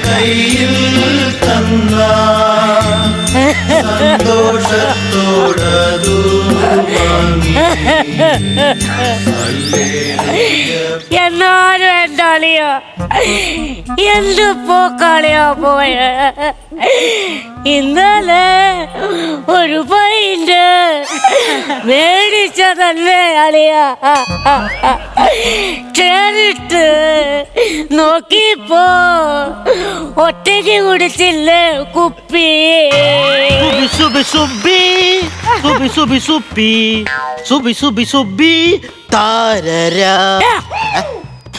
കയ്യിൽ തന്ന സന്തോഷത്തോടതു എന്നാലും എന്റെ അളിയ എന്ത് പോക്കളിയാ പോയ ഇന്നലെ ഒരു പൈന്റ് മേടിച്ചതല്ലേ അളിയ? ചേരിട്ട് നോക്കിപ്പോ ഒറ്റയ്ക്ക് കുടിച്ചില്ലേ കുപ്പി? സുബി സുബി സുബി സുബി സുബി സുബി സുബി സുബി താരരാ.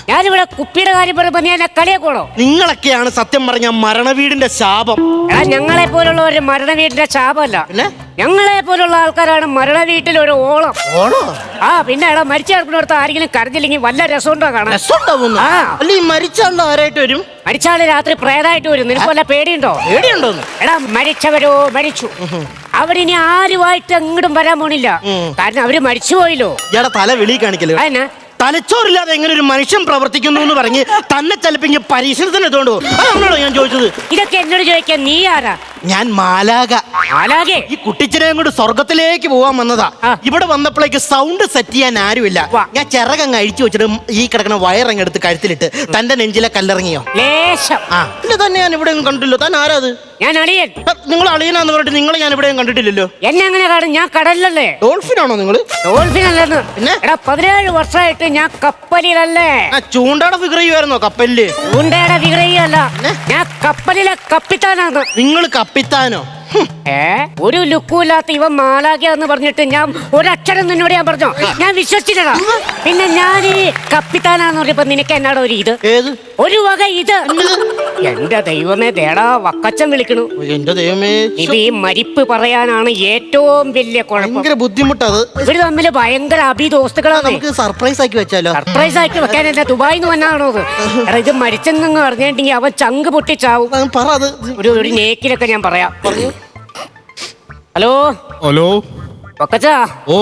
ഞാനിവിടെ കുപ്പിയുടെ കാര്യം പറയുമ്പോ നീ എന്നെ കളിയാക്കോളോ നിങ്ങളൊക്കെയാണ് സത്യം പറഞ്ഞ മരണവീടിന്റെ ശാപം. എടാ ഞങ്ങളെ പോലുള്ള ഒരു മരണ വീട്ടിലെ ശാപമല്ല. പിന്നെ? ഞങ്ങളെ പോലുള്ള ആൾക്കാരാണ് മരണ വീട്ടിൽ ഒരു ഓളം. ഓണോ ആ പിന്നെ എടാ മരിച്ച കിടക്കുന്നിടത്ത് ആരെങ്കിലും കരഞ്ഞില്ലെങ്കിൽ വല്ല രസമുണ്ടോ കാണാൻ? രസമുണ്ടാവുന്നു ആ. അല്ല ഈ മരിച്ചാളുടെ ആരായിട്ട് വരും? മരിച്ചാൾ രാത്രി പ്രേതായിട്ട് വരും. നിനക്ക് വല്ല പേടിയുണ്ടോ? പേടിയുണ്ടോന്ന്? എടാ മരിച്ചവരോ മരിച്ചു. അവരിനി ആരുമായിട്ട് എങ്ങോട്ടും വരാൻ പോണില്ല. കാരണം അവർ മരിച്ചു പോയില്ലോ തല വിളി കാണിക്കൽ അതന്നെ? തലച്ചോറില്ലാതെ എങ്ങനെ ഒരു മനുഷ്യൻ പ്രവർത്തിക്കുന്നു എന്ന് പറഞ്ഞ് തന്നെ ചിലപ്പോ പരീക്ഷണത്തിന് എത്തുകൊണ്ട് പോകും. അതാണല്ലോ ഞാൻ ചോദിച്ചത്. ഇതൊക്കെ എന്നോട് ചോദിക്കാൻ നീ ആരാ? ഞാൻ മാലാക മാലാകെ ഈ കുട്ടിച്ചനെ അങ്ങോട്ട് സ്വർഗത്തിലേക്ക് പോവാൻ വന്നതാ. ഇവിടെ വന്നപ്പോഴേക്ക് സൗണ്ട് സെറ്റ് ചെയ്യാൻ ആരുമില്ല. ഞാൻ ചിറകങ്ങ് അഴിച്ചു വെച്ചിട്ട് ഈ കിടക്കുന്ന വയറങ്ങ് എടുത്ത് കഴുത്തിലിട്ട് തന്റെ നെഞ്ചിലെ കല്ലിറങ്ങിയോ? ലേശം. ആ. ഇല്ല തന്നെ ഞാൻ ഇവിടെ കണ്ടില്ലോ താൻ ആരാ അത്? ഞാൻ അളിയൻ. നിങ്ങൾ അളിയനാന്ന് പറഞ്ഞിട്ട് നിങ്ങളെ ഞാൻ ഇവിടെയും കണ്ടിട്ടില്ലല്ലോ. എന്നെ അങ്ങനെ കാണും. ഞാൻ കടലിലല്ലേ? ഡോൾഫിൻ ആണോ നിങ്ങൾ ഡോൾഫിൻ അല്ലെന്ന് പിന്നെ? എടാ പതിനേഴ് വർഷമായിട്ട് ഞാൻ കപ്പലിലല്ലേ? ചൂണ്ടയുടെ ഫിഗർ ചെയ്യുമായിരുന്നോ കപ്പലിൽ? ഫിഗർ വിഗ്രഹിയല്ല ഞാൻ കപ്പലിലെ കപ്പിത്താനാണ്. നിങ്ങൾ കപ്പിത്താനോ? ഏ? ഒരു ലുക്കുമില്ലാത്ത ഇവൻ മാലാഖ്യാന്ന് പറഞ്ഞിട്ട് ഞാൻ ഒരക്ഷരം നിന്നോട് ഞാൻ പറഞ്ഞോ ഞാൻ വിശ്വസിച്ചില്ലടാ. പിന്നെ ഞാൻ ഈ കപ്പിത്താനാന്ന് പറഞ്ഞപ്പോ നിനക്ക് എന്നാടോ ഒരു ഇത്? ഏത്? ഒരു വക ഇത്. എന്റെ ദൈവമേ ദേടാ വക്കച്ചൻ വിളിക്കണു. എന്റെ ദൈവമേ ഇത് ഈ മരിപ്പ് പറയാനാണ് ഏറ്റവും വലിയ കുഴപ്പം. ഭയങ്കര ബുദ്ധിമുട്ടത്. ഇവർ തമ്മിൽ ഭയങ്കര അഭിദോസ്തുക്കളാണ് നമുക്ക് സർപ്രൈസ് ആക്കി വെച്ചാലോ? സർപ്രൈസ് ആക്കി വെക്കാൻ എന്നെ ദുബായിൽ നിന്ന് വന്നാണോ അത് എടാ ഇത് മരിച്ചെന്ന് പറഞ്ഞിട്ടുണ്ടെങ്കിൽ അവൻ ചങ്ക് പൊട്ടിച്ചാവും. ആ, പറ അത്. ഒരു ഒരു നേക്കിലൊക്കെ ഞാൻ പറയാം. ഹലോ? ഹലോ? ഒക്കച്ചാ ഓ.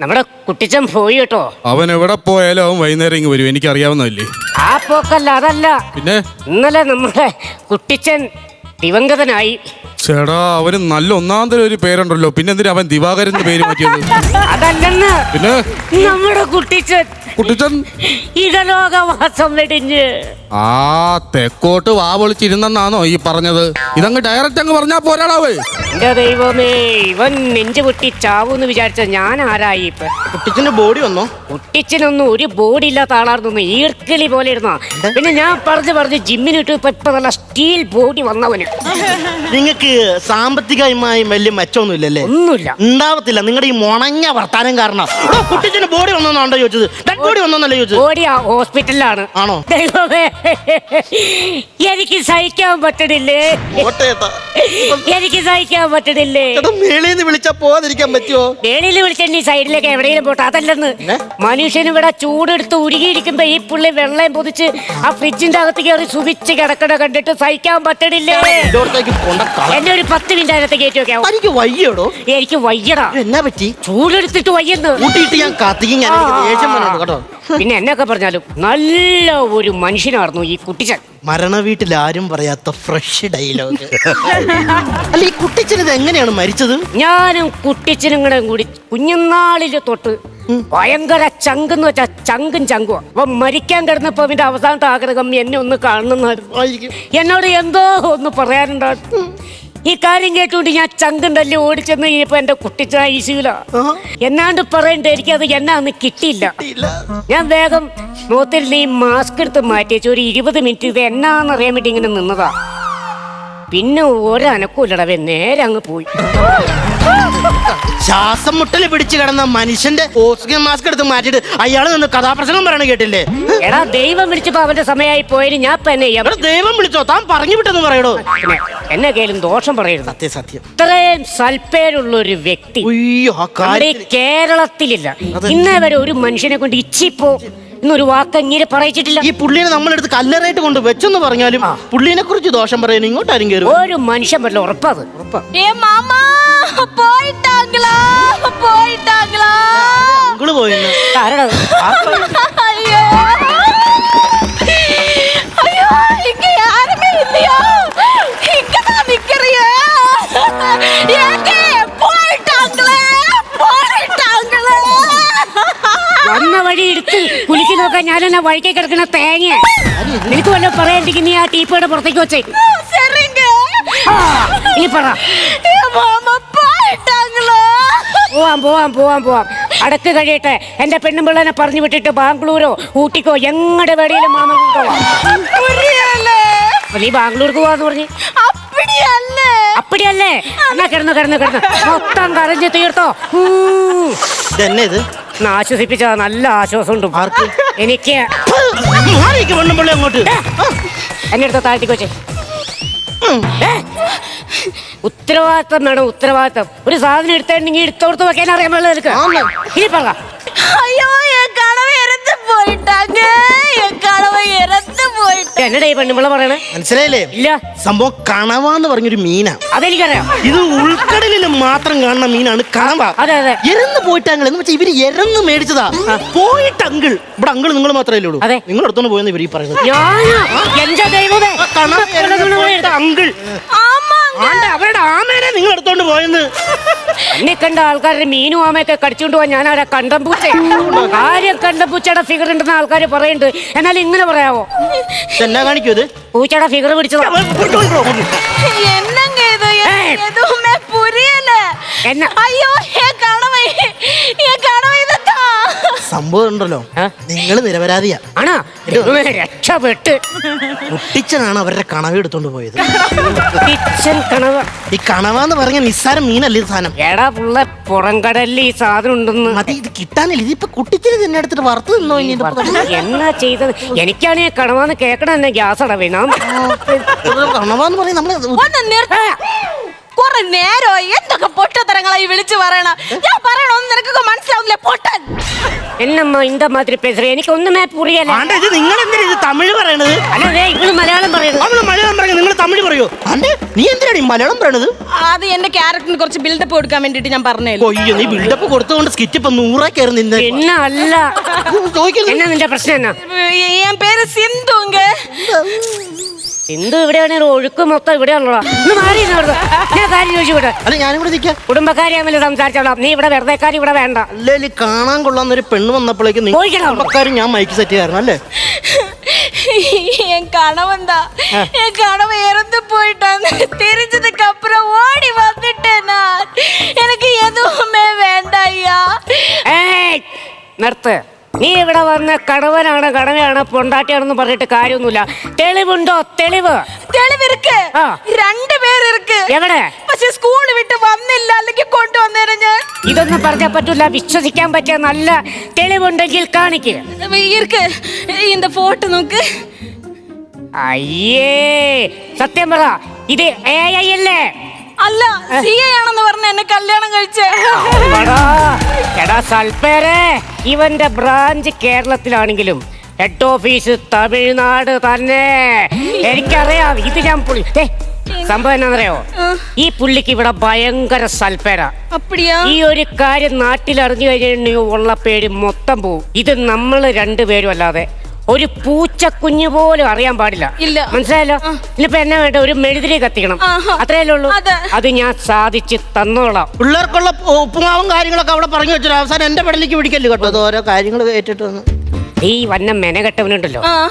നമ്മുടെ കുട്ടിച്ചൻ പോയി കേട്ടോ. അവൻ എവിടെ പോയാലും അവൻ വൈകുന്നേരം ഇങ്ങ് വരും. എനിക്കറിയാവുന്നതല്ലേ? ആ പോക്കല്ല അതല്ല. പിന്നെ? ഇന്നലെ നമ്മുടെ കുട്ടിച്ചൻ ദിവംഗതനായി ചേടാ അവന് നല്ല ഒന്നാം തരം ഒരു പേരുണ്ടല്ലോ. പിന്നെ എന്തിനാ അവൻ ദിവാകരൻ എന്ന് പേര് മാറ്റിയത്? അതല്ലെന്ന്. പിന്നെ? നമ്മുടെ കുട്ടിച്ചൻ. കുട്ടിച്ചൻ? ഇടലോകവാസം വെടിഞ്ഞ്. ആ തെക്കോട്ട് വാ പൊളിച്ചിരുന്നെന്നാണോ ഈ പറഞ്ഞത്. ഇതങ്ങ് ഡയറക്റ്റ് അങ്ങ് പറഞ്ഞാ പോരാടാവേ. എന്റെ ദൈവമേ ഇവൻ നെഞ്ചു പൊട്ടി ചാവൂന്ന് വിചാരിച്ച ഞാൻ ആരായി ഇപ്പൊ? കുട്ടിച്ചിന്റെ ബോഡി വന്നോ? കുട്ടിച്ചനൊന്നും ഒരു ബോഡി ഇല്ലാത്ത ആളായിരുന്നു ഈർക്കിളി പോലെ ഇരുന്ന. പിന്നെ ഞാൻ പറഞ്ഞു പറഞ്ഞു ജിമ്മിനിട്ട് ഇപ്പൊ ഇപ്പൊ നല്ല സ്റ്റീൽ ബോഡി വന്നവന്. നിങ്ങൾക്ക് സാമ്പത്തികമായി വലിയ മെച്ചമൊന്നും ഇല്ലല്ലേ ഒന്നുമില്ല. ഉണ്ടാവത്തില്ല. നിങ്ങളുടെ ഈ മുണഞ്ഞ വർത്താനം കാരണം. കുട്ടിച്ചിന് ബോഡി വന്നോണ്ടോ ചോദിച്ചത്? ഡെഡ് ബോഡി വന്നോന്നല്ലേ ചോദിച്ചത്? ബോഡി ആ ഹോസ്പിറ്റലിലാണ് ആണോ? ദൈവമേ എനിക്ക് സഹിക്കാൻ പറ്റണില്ലേ? കോട്ടയത്താ എനിക്ക് സഹിക്കാൻ പറ്റണില്ലേ? ചേട്ടാ വിളിച്ചാ പോവാതിരിക്കാൻ പറ്റുമോ വേളിയിൽ വിളിച്ച നീ സൈഡിലേക്ക് എവിടെയെങ്കിലും പോട്ടെ അതല്ലെന്ന്? മനുഷ്യന് ഇവിടെ ചൂടെടുത്ത് ഉരുകിയിരിക്കുമ്പോ ഈ പുള്ളി വെള്ളം പൊതിച്ച് ആ ഫ്രിഡ്ജിന്റെ അകത്ത് കയറി സുവിച്ച് കിടക്കണ കണ്ടിട്ട് സഹിക്കാൻ പറ്റണില്ലേ? ഇതോടത്തേക്ക് കൊണ്ട കള. എന്നെ ഒരു പത്ത് മിനിറ്റ് അതിനകത്ത് കയറ്റി വെക്കാം എനിക്ക് വയ്യടോ. എനിക്ക് വയ്യടാ. എന്നാ പറ്റി? ചൂടെടുത്തിട്ട് വയ്യെന്ന്. കൂട്ടിയിട്ട് ഞാൻ കത്തിക്കും ഞാൻ എനിക്ക് ദേഷ്യം കേട്ടോ. പിന്നെ എന്നൊക്കെ പറഞ്ഞാലും നല്ല ഒരു മനുഷ്യനായിരുന്നു ഈ കുട്ടിച്ചൻ. മരണ വീട്ടിൽ ആരും പറയാത്ത ഫ്രഷ് ഡയലോഗ് അല്ല ഈ കുട്ടിച്ചൻ ഇത് എങ്ങനെയാണ് മരിച്ചത്? ഞാനും കുട്ടിച്ചനും കൂടെ കൂടി കുഞ്ഞുനാളിൽ തൊട്ട് ഭയങ്കര ചങ്കെന്ന് വെച്ചാ ചങ്കും ചങ്കുവാ. അപ്പൊ മരിക്കാൻ കിടന്നപ്പോ അവന്റെ അവസാനത്തെ ആഗ്രഹം എന്നെ ഒന്ന് കാണുന്നതായിരുന്നു എന്നോട് എന്തോ ഒന്ന് പറയാനുണ്ടായിരുന്നു ഈ കാര്യം കേട്ടുകൊണ്ട് ഞാൻ ചങ്കുണ്ടല്ലേ ഓടിച്ചെന്ന് ഇനിയിപ്പോ എന്റെ കുട്ടിച്ച എന്നാണ്ട് പറയണ്ടേ എന്നാണ്ട് പറയണ്ട എനിക്കത് എന്നാന്ന് കിട്ടിയില്ല. ഞാൻ വേഗം മുഖത്തിൽ നീ മാസ്ക് എടുത്ത് മാറ്റി വെച്ച് ഒരു ഇരുപത് മിനിറ്റ് ഇത് എന്നാന്ന് അറിയാൻ വേണ്ടി ഇങ്ങനെ നിന്നതാ. പിന്നെ ഒരനക്കൂലടവേ നേരെ അങ്ങ് പോയി. ശ്വാസം മുട്ടൽ പിടിച്ചു കിടന്ന മനുഷ്യന്റെ ഓക്സിജൻ മാസ്ക് എടുത്ത് മാറ്റിയിട്ട് അയാൾ നിന്ന് കഥാപ്രസംഗം പറയണ കേട്ടില്ലേ? എടാ ദൈവം വിളിച്ചപ്പോ അവന്റെ സമയമായി പോയത് ഞാൻ തന്നെ ദൈവം വിളിച്ചോ? താൻ പറഞ്ഞു വിട്ടെന്ന് പറയടോ. എന്നെ കയ്യിലും ദോഷം പറയരുത്. സത്യ സത്യം. ഇത്രയും സൽപ്പേരുള്ള ഒരു വ്യക്തി ആ കേരളത്തിലില്ല. ഇന്നേ വരെ ഒരു മനുഷ്യനെ കൊണ്ട് ഇച്ചിപ്പോ ഇന്നൊരു വാക്ക് ഇങ്ങനെ പറയിച്ചിട്ടില്ല. ഈ പുള്ളിനെ നമ്മളെടുത്ത് കല്ലറയിട്ട് കൊണ്ട് വെച്ചെന്ന് പറഞ്ഞാലും പുള്ളിനെ കുറിച്ച് ദോഷം പറയാൻ ഇങ്ങോട്ടാരും കയറും ഒരു മനുഷ്യൻ പറ്റില്ല ഉറപ്പത് ഏ മാമാ! போயிட்டாங்களா போயிட்டாங்களா உங்களும் போயிடணும் കാരണം ஐயோ ஐயோ இங்க யாருமே இல்லையா இங்க தான் நிக்கிறியே ஏங்க போயிட்டாங்களே போயிட்டாங்களே വന്ന വഴി എടുത്ത് കുലുക്കി നോക്കാൻ ഞാൻ എന്നാ വഴിക്കേ കിടക്കുന്ന തേങ്ങ. നിനക്ക് വല്ല പറയാണ്ടിരിക്കും നീ ആ ടീപ്പയുടെ പുറത്തേക്ക് വെച്ചേ. சரிங்க ആ, ഇനി പറ. പോവാം പോവാം പോവാം പോവാം. അടക്ക് കഴിയട്ടെ. എന്റെ പെണ്ണുമ്പിള്ളനെ പറഞ്ഞു വിട്ടിട്ട് ബാംഗ്ലൂരോ ഊട്ടിക്കോ എങ്ങടെ വേടിയിലും മാമോ നീ ബാംഗ്ലൂർക്ക് പോവാന്ന് പറഞ്ഞു. അപ്പടിയല്ലേ? എന്നാ കിടന്നു കിടന്നു കിടന്നു. മൊത്തം കരഞ്ഞു തീർത്തോ. ആശ്വസിപ്പിച്ച നല്ല ആശ്വാസം ഉണ്ട് എനിക്ക്. എന്റെ അടുത്ത് താഴ്ത്തിക്കോച്ചേ ഉത്തരവാദിത്തം വേണം ഉത്തരവാദിത്തം. ഒരു സാധനം എടുത്തിട്ടുണ്ടെങ്കിൽ എടുത്തോടത്ത് വെക്കാൻ അറിയാൻ പാടില്ല നിനക്ക്. ഇനി പറ. അയ്യോ എന്നടാ ഈ പെണ്ണുമ്പിള പറയണേ? മനസ്സിലായില്ലേ? ഇല്ല. സംഭവം കണവ എന്ന് പറഞ്ഞൊരു മീനാ. അതെനിക്കറിയാം ഇത് ഉൾക്കടലിൽ മാത്രം കാണുന്ന മീനാണ് കണവ. അതെ അതെ. എരന്ന് പോയിട്ട് അങ്കിൾ എന്ന് വെച്ചാൽ ഇവർ എരന്ന് മേടിച്ചതാ. പോയിട്ട് അങ്കിൾ. ഇവിടെ അങ്കിൾ നിങ്ങൾ മാത്രമേ ഉള്ളൂ. അതെ. നിങ്ങൾ എടുത്തോണ്ട് പോയെന്ന് ഇവർ ഈ പറയുന്നത്. എന്റെ ദൈവമേ. അങ്കിൾ. അവരുടെ ആമേനെ നിങ്ങൾ എടുത്തോണ്ട് പോയെന്ന്. എന്നെ കണ്ട ആൾക്കാരുടെ മീനും ആമയൊക്കെ കടിച്ചുകൊണ്ട് പോവാൻ ഞാൻ അവരെ കണ്ടംപൂച്ച. ആരും കണ്ടംപൂച്ചയുടെ ഫിഗർ ഉണ്ടെന്ന് ആൾക്കാർ പറയുന്നുണ്ട് എന്നാൽ ഇങ്ങനെ പറയാവോ? എന്നാ കാണിക്കൂ ഇത്? പൂച്ചയുടെ ഫിഗർ പിടിച്ചതാ. അയ്യോ സംഭവം ഉണ്ടല്ലോ. നിങ്ങൾ നിരപരാധിയാ. ആണാ? രക്ഷപ്പെട്ട്. കുട്ടിച്ചനാണ് അവരുടെ കണവ എടുത്തോണ്ട് പോയത്. കിച്ചൻ കണവ. ഈ കണവ എന്ന് പറഞ്ഞ നിസ്സാരം മീനല്ല ഈ സാധനം? എടാ പുള്ള പുറംകടലിൽ ഈ സാധനം ഉണ്ടെന്ന്. മതി ഇത് കിട്ടാനില്ല. ഇതിപ്പോ കുട്ടിച്ചന് തന്നെ എടുത്തിട്ട് വറുത്ത് നിന്നോ ഇനി ഇതിപ്പോ? എന്നാ ചെയ്തത്? എനിക്കാണ് ഈ കണവാന്ന് കേക്കണ തന്നെ ഗ്യാസ് അടവിനാ കണവ എന്ന് പറയും നമ്മൾ ഒന്ന് നിർത്ത. കുറെ നേരോ എന്തൊക്കെ പൊട്ടത്തരങ്ങളായി വിളിച്ചു പറയണ ഞാൻ പറയണോന്ന് നിനക്കൊക്കെ മനസ്സിലാവുന്നില്ല പൊട്ടൻ എന്നമ്മ ഇന്ത മാതിരി പേசுற എനിക്ക് ഒന്നും ഒന്നുമേ പുറിയല്ല ആണ്ട ഇത് നിങ്ങൾ എന്തിനാ ഇത് തമിഴ് പറയണത് അല്ലേ ദേ മലയാളം പറയണത് നമ്മൾ മലയാളം പറയണത് നിങ്ങൾ തമിഴ് പറയോ ആണ്ട നീ എന്തിനാണ് മലയാളം പറയണത് അത് എന്റെ ക്യാരക്ടറിന് കുറച്ച് ബിൽഡപ്പ് കൊടുക്കാൻ വേണ്ടിട്ട് ഞാൻ പറഞ്ഞു അയ്യോ നീ ബിൽഡപ്പ് കൊടുത്തുകൊണ്ട് സ്കിറ്റ് ഇപ്പൊ നൂറേ കയറി നിന്നെ എന്നാ അല്ല എന്നാ നിന്റെ പ്രശ്നം എന്നാ എൻ പേര് സിന്ധുങ്ക എന്ത് ഇവിടെയാണ് ഒഴുക്ക് മൊത്തം ഇവിടെയാണല്ലോ ഒന്ന് മാറി നിന്ന് അവിടുന്ന്. ഞാൻ കാര്യം ചോദിച്ചു ഇവിടെ അല്ല ഞാനിവിടെ നിൽക്കാം കുടുംബക്കാരി തമ്മിൽ സംസാരിച്ചോളാം നീ ഇവിടെ വെറുതെ കാര്യം ഇവിടെ വേണ്ട അല്ലേല് കാണാൻ കൊള്ളാന്ന ഒരു പെണ്ണ് വന്നപ്പോഴേക്കും നീ പോയിക്കണം അവിടുന്ന്. കുടുംബക്കാരും ഞാൻ മൈക്ക് സെറ്റ് ചെയ്യാറുണ്ട് അല്ലേ என் கணவன் தான் என் கணவன் இறந்து போயிட்டான் தெரிஞ்சதுக்கு அப்புறம் ஓடி வந்துட்டேன் நான் எனக்கு எதுவுமே வேண்டாம் ஐயா ഏയ് നിർത്ത് നീ ഇവിടെ വന്ന കടവനാണ് കടവയാണ് പൊണ്ടാട്ടിയാണെന്ന് പറഞ്ഞിട്ട് കാര്യമൊന്നുമില്ല. തെളിവുണ്ടോ? തെളിവ്. തെളിവിരുക്ക്. എവിടെ? സ്കൂൾ വിട്ട് വന്നില്ല ഞാൻ ഇതൊന്നും പറഞ്ഞാൽ പറ്റൂല വിശ്വസിക്കാൻ പറ്റിയ നല്ല തെളിവുണ്ടെങ്കിൽ കാണിക്ക്. ഫോട്ടോ നോക്ക്. അയ്യേ സത്യം പറ ഇത് അല്ലേ? അല്ല സി ആണെന്ന് എന്നെ കല്യാണം കഴിച്ചേ. ഇവന്റെ ബ്രാഞ്ച് കേരളത്തിലാണെങ്കിലും ഹെഡ് ഓഫീസ് തമിഴ്നാട് തന്നെ. എനിക്കറിയാം ഇത് ഞാൻ പുള്ളി സംഭവം എന്നാന്നറിയോ ഈ പുള്ളിക്ക് ഇവിടെ ഭയങ്കര സൽപ്പേര. അപ്പടിയാ? ഈ ഒരു കാര്യം നാട്ടിൽ അറിഞ്ഞു കഴിഞ്ഞാൽ ഉള്ള പേര് മൊത്തം പോവും. ഇത് നമ്മൾ രണ്ടുപേരും അല്ലാതെ ഒരു പൂച്ചക്കുഞ്ഞു പോലും അറിയാൻ പാടില്ല. ഇല്ല. മനസ്സിലായല്ലോ? ഇനിയിപ്പോ എന്നാ വേണ്ട? ഒരു മെഴുതിരി കത്തിക്കണം. ആഹാ. അത്രയല്ലേ ഉള്ളൂ? അതെ. അത് ഞാൻ സാധിച്ച് തന്നോളാം. പിള്ളേർക്കുള്ള ഉപ്പുമാവും കാര്യങ്ങളൊക്കെ അവിടെ പറഞ്ഞു വെച്ചു അവസാനം എന്റെ പെടലേക്ക് പിടിക്കല്ലോ കേട്ടോ? അത് ഓരോ കാര്യങ്ങൾ കേട്ടിട്ട് വന്ന്. ഈ വന്ന മെനകെട്ടവനുണ്ടല്ലോ. ആ.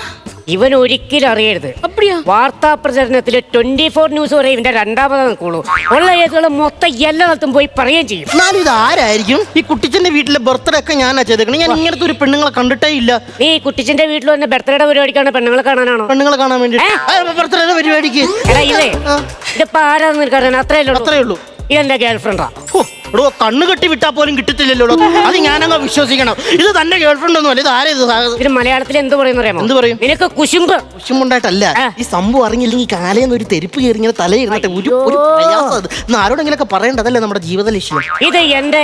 ഇവൻ ഒരിക്കലും അറിയരുത് அப்படியா വാർത്താ പ്രചരണത്തിൽ ട്വന്റി ഫോർ ന്യൂസ് വരെ ഇവന്റെ രണ്ടാമത് നിൽക്കുള്ളൂ ഉള്ള കേസുകൾ മൊത്തം എല്ലായിടത്തും പോയി പറയുകയും ചെയ്യും എന്നാലും ഇത് ആരായിരിക്കും ഈ കുട്ടിച്ചന്റെ വീട്ടിലെ ബർത്ത്ഡേ ഒക്കെ ഞാനാ ചെയ്തേക്കണേ ഞാൻ ഇങ്ങനത്തെ ഒരു പെണ്ണുങ്ങളെ കണ്ടിട്ടേ ഇല്ല നീ കുട്ടിച്ചന്റെ വീട്ടിൽ വന്ന ബർത്ത്ഡേയുടെ പരിപാടിക്കാണ് പെണ്ണുങ്ങളെ കാണാനാണോ പെണ്ണുങ്ങളെ കാണാൻ വേണ്ടി ഏ? ബർത്ത്ഡേ പരിപാടിക്ക് എടാ ഇതേ ആ. ഇതിപ്പോ ആരാന്ന് നിനക്കറിയാൻ അത്രയല്ലേ ഉള്ളൂ അത്രേ ഉള്ളൂ ഇതെന്റെ ഗേൾഫ്രണ്ടാ. ഓടോ എടോ കണ്ണ് കെട്ടി വിട്ടാ പോലും കിട്ടത്തില്ലല്ലോ അത് ഞാനങ്ങ് വിശ്വസിക്കണം. ഇത് തന്റെ ഗേൾഫ്രണ്ട് ഒന്നും അല്ല ഇത് ആരാ ഇത് സാ- ഇതിന് മലയാളത്തിൽ എന്ത് പറയുന്ന അറിയാമോ എന്ത് പറയും? നിനക്ക് കുശുമ്പ്. കുശുമ്പുണ്ടായിട്ടല്ല. ആ. ഈ സംഭവം അറിഞ്ഞില്ലെങ്കിൽ കാലേന്ന് ഒരു തെരുപ്പ് കയറി ഇങ്ങനെ തലയിരുന്നിട്ട് ഒരു ഒരു പ്രയാസം അത്. ഇന്ന് ആരോടെങ്കിലൊക്കെ പറയേണ്ടതല്ലേ നമ്മുടെ ജീവിത ലക്ഷ്യം? ഇത് എന്റെ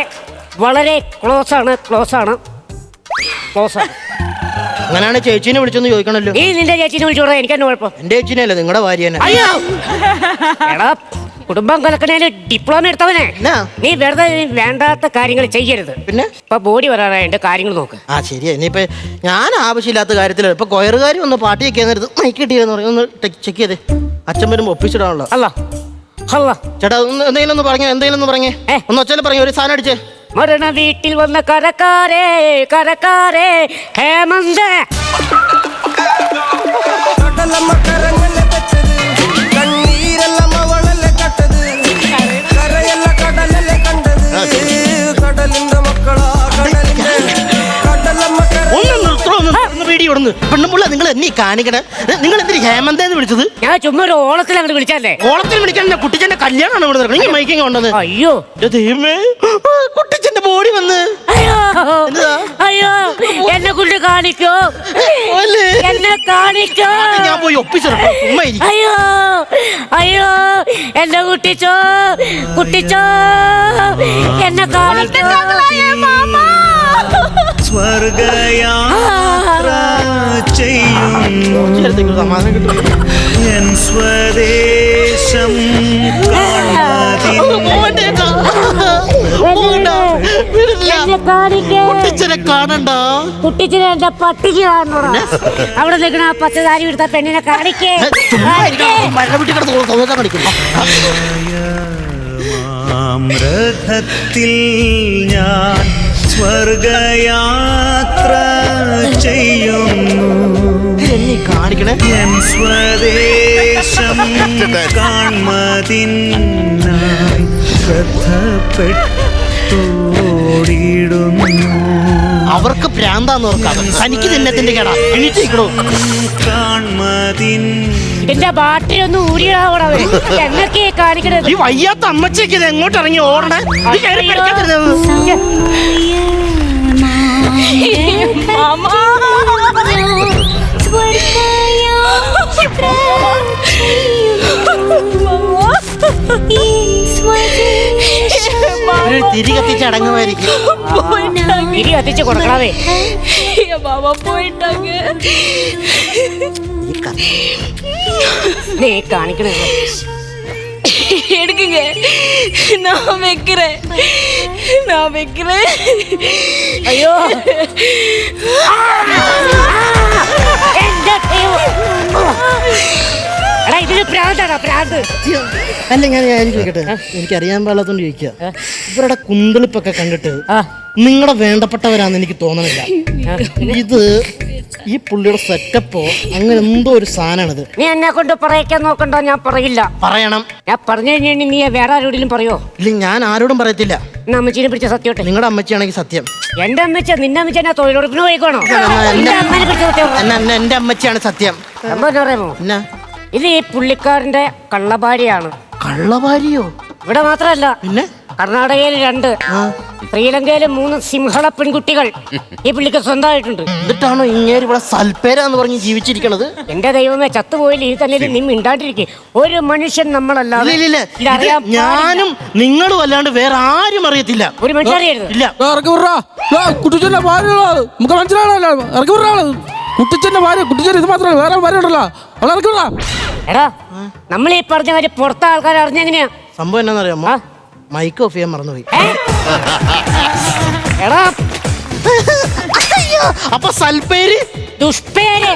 വളരെ ക്ലോസ് ആണ് ക്ലോസ് ആണ്. ക്ലോസ് ആണ്. അങ്ങനെയാണ് ചേച്ചിനെ വിളിച്ചൊന്ന് ചോദിക്കണല്ലോ. നീ നിന്റെ ചേച്ചിനെ വിളിച്ചോടാ എനിക്ക് എന്നെ കുഴപ്പം? എന്റെ ചേച്ചിനെ അല്ലേ നിങ്ങളുടെ ഭാര്യനെ? അയ്യോ! എടാ കുടുംബം കലക്കണേൽ ഡിപ്ലോമ എടുത്തവനെ. എന്നാ? നീ വെറുതെ വേണ്ടാത്ത കാര്യങ്ങൾ ചെയ്യരുത്. പിന്നെ? ഇപ്പൊ ബോഡി വരാറായിട്ട് കാര്യങ്ങൾ നോക്ക്. ആ ശരിയാ. ഇനിയിപ്പോ ഞാൻ ആവശ്യമില്ലാത്ത കാര്യത്തിൽ ഇപ്പൊ കൊയറുകാരി ഒന്ന് പാട്ടിയൊക്കെ നേരത്ത് മൈക്ക് കിട്ടിയെന്ന് പറയും ഒന്ന് ചെക്ക് ചെയ്തേ. അച്ഛൻ വരുമ്പോ ഒപ്പിച്ചിടാണല്ലോ അല്ല. അല്ല. ചേട്ടാ ഒന്ന് എന്തെങ്കിലും ഒന്ന് പറഞ്ഞേ എന്തെങ്കിലും ഒന്ന് പറഞ്ഞേ. ഏ? ഒന്ന് ഒച്ചയിൽ പറഞ്ഞു ഒരു സാധനം അടിച്ചേ. മരണ വീട്ടിൽ വന്ന കരക്കാരേ കരക്കാരേ ഹേമന്ത്. കടലമ്മ കരഞ്ഞല്ല ഒന്ന് പെണ്ണുമുള്ള നിങ്ങൾ എന്നീ കാണിക്കണേ? നിങ്ങൾ എന്തിന് ഹേമന്തേന്ന് വിളിച്ചത്? ഞാൻ ചുമ്മാ ഒരു ഓളത്തിൽ അങ്ങോട്ട് വിളിച്ചല്ലേ ഓളത്തിൽ വിളിക്കാൻ എന്നെ കുട്ടിച്ചന്റെ കല്യാണമാണ് ഇവിടെ നടക്കുന്നത്. നിങ്ങൾ മൈക്കിങ് കൊണ്ടത്. അയ്യോ. ദൈവമേ. ആ, കുട്ടിച്ചന്റെ ബോഡി വന്ന്. അയ്യോ? അയ്യോ. എന്നെ കൊണ്ട് കാണിക്കോ. ഓലെ. എന്നെ കാണിക്കോ. ഞാൻ പോയി ഒപ്പിച്ചിട്ടോ അയ്യോ. അയ്യോ. എന്നെ കുട്ടിച്ചോ. കുട്ടിച്ചോ. എന്നെ കാണിക്കോ. സ്വർഗയാത്ര ചെയ്യുന്നു സമാധാനം കിട്ടും. സ്വദേശം കുട്ടിച്ചനെ എന്റെ പട്ടിക്ക് കാണണോടാ അവിടെ നിൽക്കണ ആ പച്ചതാരി എടുത്ത പെണ്ണിനെ കാണിക്കേ. മൃഗത്തിൽ ഞാൻ സ്വർഗയാത്ര ചെയ്യുന്നു. എന്നീ കാണിക്കണേ. എൻ സ്വദേശം കാൺമതിനായി ശ്രദ്ധപ്പെട്ടോടിടുന്നു. അവർക്ക് പ്രാന്താന്ന് ഓർക്കാം. തനിക്ക് തിന്നത്തിന്റെ കേടാ. എണീറ്റിരിക്കണോ കാൺമതിൻ എന്റെ ബാട്ടിലൊന്ന് ഊരിയാവണം അവർ? എന്നൊക്കെ കാണിക്കണത്. ഈ വയ്യാത്ത അമ്മച്ചേക്ക് ഇത് എങ്ങോട്ട് ഇറങ്ങി ഓടണേ? ഈ കയറി കിടക്കാൻ തരുന്നത് ഒരു തിരി കത്തിച്ച് അടങ്ങുമായിരിക്കും ഇരി കത്തിച്ച് കൊടുക്കണവേ மாமா போயிட்டாங்க നീ കാണിക്കണത് எடுக்குங்க நான் வைக்கிறேன் நான் வைக்கிறேன் അയ്യോ എന്റെ ദൈവം. എടാ ഇതിന് പ്രാന്താടാ പ്രാന്ത്. അല്ല ഞാൻ ഞാൻ ചോദിക്കട്ടെ എനിക്ക് അറിയാൻ പാടില്ലാത്തോണ്ട് ചോദിക്കുക ഇവരുടെ കുന്തളിപ്പൊക്കെ കണ്ടിട്ട്. നിങ്ങളുടെ വേണ്ടപ്പെട്ടവരാന്ന് എനിക്ക് തോന്നണില്ല. ഇത് ഈ പുള്ളിയുടെ സെറ്റപ്പോ അങ്ങനെ എന്തോ ഒരു സാധനമാണിത്. നീ എന്നെ കൊണ്ട് പറയിക്കാൻ നോക്കണ്ടോ ഞാൻ പറയില്ല. പറയണം. ഞാൻ പറഞ്ഞു കഴിഞ്ഞാൽ നീ വേറെ ആരോടെങ്കിലും പറയോ? ഇല്ല ഞാൻ ആരോടും പറയത്തില്ല. എന്നാ അമ്മച്ചീനെ പിടിച്ച സത്യോട്ടെ നിങ്ങളുടെ അമ്മച്ചിയാണെങ്കിൽ സത്യം. എന്റെ അമ്മച്ച നിന്റെ അമ്മച്ച എന്നാ തൊഴിലുറപ്പിന് പോയിക്കോണോ? എന്റെ അമ്മനെ പിടിച്ച സത്യം പറ. എന്നാ എന്നാ എന്റെ അമ്മച്ചിയാണ് സത്യം. സംഭവം എന്താ പറയാമോ? എന്നാ? ഇത് ഈ പുള്ളിക്കാരന്റെ കള്ളഭാര്യയാണ്. കള്ളവാരിയോ ഇവിടെ മാത്രമല്ല. പിന്നെ? കർണാടകയിൽ രണ്ട് ശ്രീലങ്കയിലെ ശ്രീലങ്കയിൽ മൂന്ന് സിംഹള പെൺകുട്ടികൾ ഈ പുള്ളിക്ക് സ്വന്തമായിട്ടുണ്ട്. എന്നിട്ടാണോ ഇങ്ങേര് ഇവിടെ സൽപ്പേര എന്ന് പറഞ്ഞ് ജീവിച്ചിരിക്കണത്? എന്റെ ദൈവമേ ചത്തുപോയില്ല? ഈ തന്നെ നീ മിണ്ടാണ്ടിരിക്കെ. ഒരു മനുഷ്യൻ ഇല്ല നമ്മളല്ലാതെ ഇല്ല. ഇല്ല ഇതറിയാൻ ഞാനും നിങ്ങളും അല്ലാണ്ട് വേറെ ആരും അറിയത്തില്ല. ഒരു മനുഷ്യൻ അറിയരുത്. ഇല്ല. ദാ ഇറക്കി വിട്രാ. ദാ കുട്ടിച്ചന്റെ ഭാര്യകളാ നമുക്ക് മനസ്സിലാണല്ലോ ഇറക്കി വിടാണ് കുട്ടിച്ചന്റെ ഭാര്യ കുട്ടിച്ചൻ ഇത് മാത്രമല്ല വേറെ ഭാര്യ ഉണ്ടല്ലോ അവളെ ഇറക്കി വിടാ എടാ നമ്മൾ ഈ പറഞ്ഞ കാര്യം പുറത്തെ ആൾക്കാർ അറിഞ്ഞെങ്ങനെയാ? സംഭവം എന്നാന്നറിയാമോ? ആ? മൈക്ക് ഓഫ് ചെയ്യാൻ മറന്നുപോയി? എടാ. അപ്പൊ സൽപ്പേര്? ദുഷ്പേര്.